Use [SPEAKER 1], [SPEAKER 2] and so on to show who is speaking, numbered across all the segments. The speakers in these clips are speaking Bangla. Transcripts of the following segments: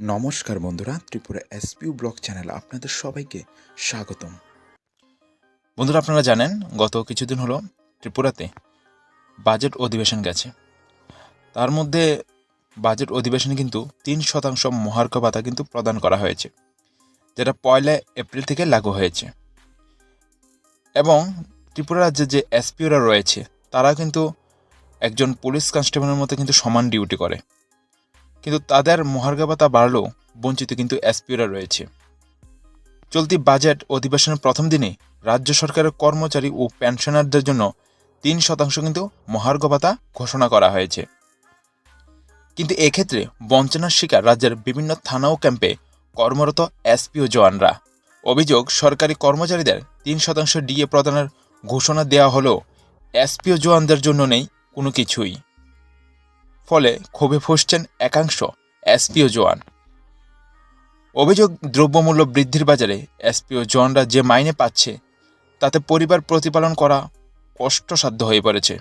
[SPEAKER 1] নমস্কার বন্ধুরা, ত্রিপুরা এসপিউ ব্লগ চ্যানেল আপনাদের সবাইকে স্বাগতম। বন্ধুরা, আপনারা জানেন, গত কিছুদিন হলো ত্রিপুরাতে বাজেট অধিবেশন গেছে। তার মধ্যে বাজেট অধিবেশনে কিন্তু তিন শতাংশ মহার্ঘ ভাতা কিন্তু প্রদান করা হয়েছে, যেটা পয়লা এপ্রিল থেকে লাগু হয়েছে। এবং ত্রিপুরা রাজ্যে যে এসপিওরা রয়েছে, তারা কিন্তু একজন পুলিশ কনস্টেবলের মতো কিন্তু সমান ডিউটি করে। কিন্তু তাদের মহার্ঘ ভাতা বাড়লেও বঞ্চিত কিন্তু এসপিওরা রয়েছে। চলতি বাজেট অধিবেশনের প্রথম দিনে রাজ্য সরকারের কর্মচারী ও পেনশনারদের জন্য তিন শতাংশ কিন্তু মহার্ঘ ভাতা ঘোষণা করা হয়েছে। কিন্তু এক্ষেত্রে বঞ্চনার শিকার রাজ্যের বিভিন্ন থানা ও ক্যাম্পে কর্মরত এসপিও জওয়ানরা। অভিযোগ, সরকারি কর্মচারীদের তিন শতাংশ ডিএ প্রদানের ঘোষণা দেওয়া হলেও এসপিও জওয়ানদের জন্য নেই কোনো কিছুই। ফলে ক্ষোভে ফুসছেন একাংশ এসপিও জোয়ান। অভিযোগ দ্রব্যমূল্য বৃদ্ধির বাজারে এসপিও জোয়ানরা যে মাইনে পাচ্ছে, তাতে পরিবার প্রতিপালন করা কষ্টসাধ্য হয়ে পড়েছে।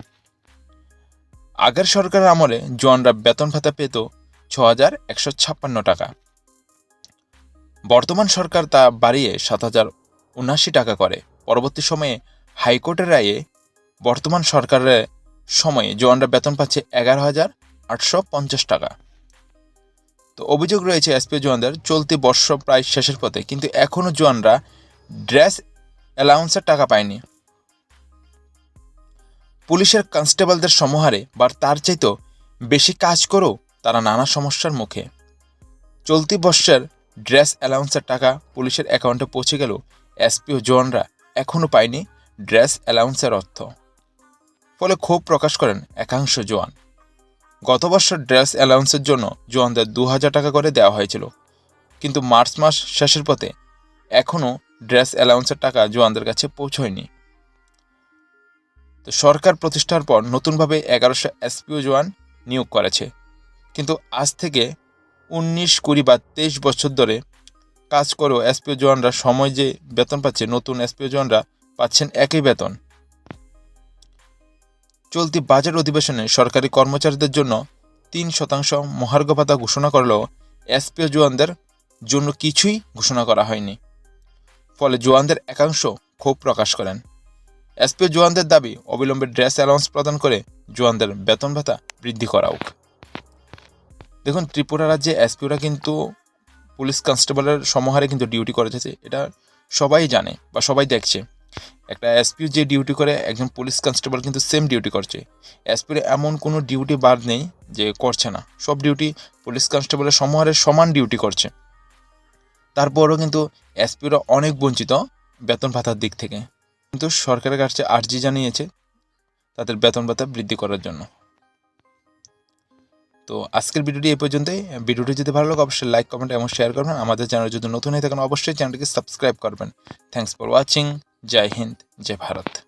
[SPEAKER 1] আগের সরকারের আমলে জোয়ানরা বেতন ভাতা পেত ছ হাজার একশো ছাপ্পান্ন টাকা। বর্তমান সরকার তা বাড়িয়ে সাত হাজার উনআশি টাকা করে। পরবর্তী সময়ে হাইকোর্টের রায়ে বর্তমান সরকারের সময়ে জোয়ানরা বেতন পাচ্ছে এগারো হাজার আটশো পঞ্চাশ টাকা। তো অভিযোগ রয়েছে এসপি জোয়ানদের চলতি বর্ষ প্রায় শেষের পথে, কিন্তু এখনও জোয়ানরা ড্রেস অ্যালাউন্সের টাকা পায়নি। পুলিশের কনস্টেবলদের সমহারে বা তার চাইতেও বেশি কাজ করেও তারা নানা সমস্যার মুখে। চলতি বর্ষের ড্রেস অ্যালাউন্সের টাকা পুলিশের অ্যাকাউন্টে পৌঁছে গেলেও এসপি ও জওয়ানরা এখনও পায়নি ড্রেস অ্যালাউন্সের অর্থ। ফলে ক্ষোভ প্রকাশ করেন একাংশ জওয়ান। গত বছর ড্রেস অ্যালাউন্সের জন্য জওয়ানদের দু হাজার টাকা করে দেওয়া হয়েছিল। কিন্তু মার্চ মাস শেষের পথে এখনও ড্রেস অ্যালাউন্সের টাকা জোয়ানদের কাছে পৌঁছয়নি। তো সরকার প্রতিষ্ঠার পর নতুনভাবে এগারোশো এসপিও জোয়ান নিয়োগ করেছে। কিন্তু আজ থেকে উনিশ, কুড়ি বা তেইশ বছর ধরে কাজ করেও এসপিও জোয়ানরা সময় যে বেতন পাচ্ছে, নতুন এসপিও জোয়ানরা পাচ্ছেন একই বেতন। চলতি বাজেট অধিবেশনে সরকারি কর্মচারীদের জন্য তিন শতাংশ মহার্ঘ ভাতা ঘোষণা করলেও এসপিও জওয়ানদের জন্য কিছুই ঘোষণা করা হয়নি। ফলে জওয়ানদের একাংশ ক্ষোভ প্রকাশ করেন। এসপিও জওয়ানদের দাবি, অবিলম্বে ড্রেস অ্যালাউন্স প্রদান করে জওয়ানদের বেতন ভাতা বৃদ্ধি করা হোক। দেখুন, ত্রিপুরা রাজ্যে এসপিওরা কিন্তু পুলিশ কনস্টেবলের সমাহারে কিন্তু ডিউটি করেছে, এটা সবাই জানে বা সবাই দেখছে। একটা এসপিও যে ডিউটি করে, একজন পুলিশ কনস্টেবল কিন্তু সেম ডিউটি করছে। এসপির এমন কোনো ডিউটি বাদ নেই যে করছে না। সব ডিউটি পুলিশ কনস্টেবলের সমাহারে সমান ডিউটি করছে। তারপরও কিন্তু এসপিরা অনেক বঞ্চিত বেতন ভাতার দিক থেকে। কিন্তু সরকারের কাছে আর্জি জানিয়েছে তাদের বেতন ভাতা বৃদ্ধি করার জন্য। তো আজকের ভিডিওটি এই পর্যন্তই। ভিডিওটি যদি ভালো লাগে, অবশ্যই লাইক কমেন্ট এবং শেয়ার করবেন। আমাদের চ্যানেল যদি নতুন হয়ে থাকেন, অবশ্যই চ্যানেলটিকে সাবস্ক্রাইব করবেন। থ্যাংকস ফর ওয়াচিং জয় হিন্দ জয় ভারত।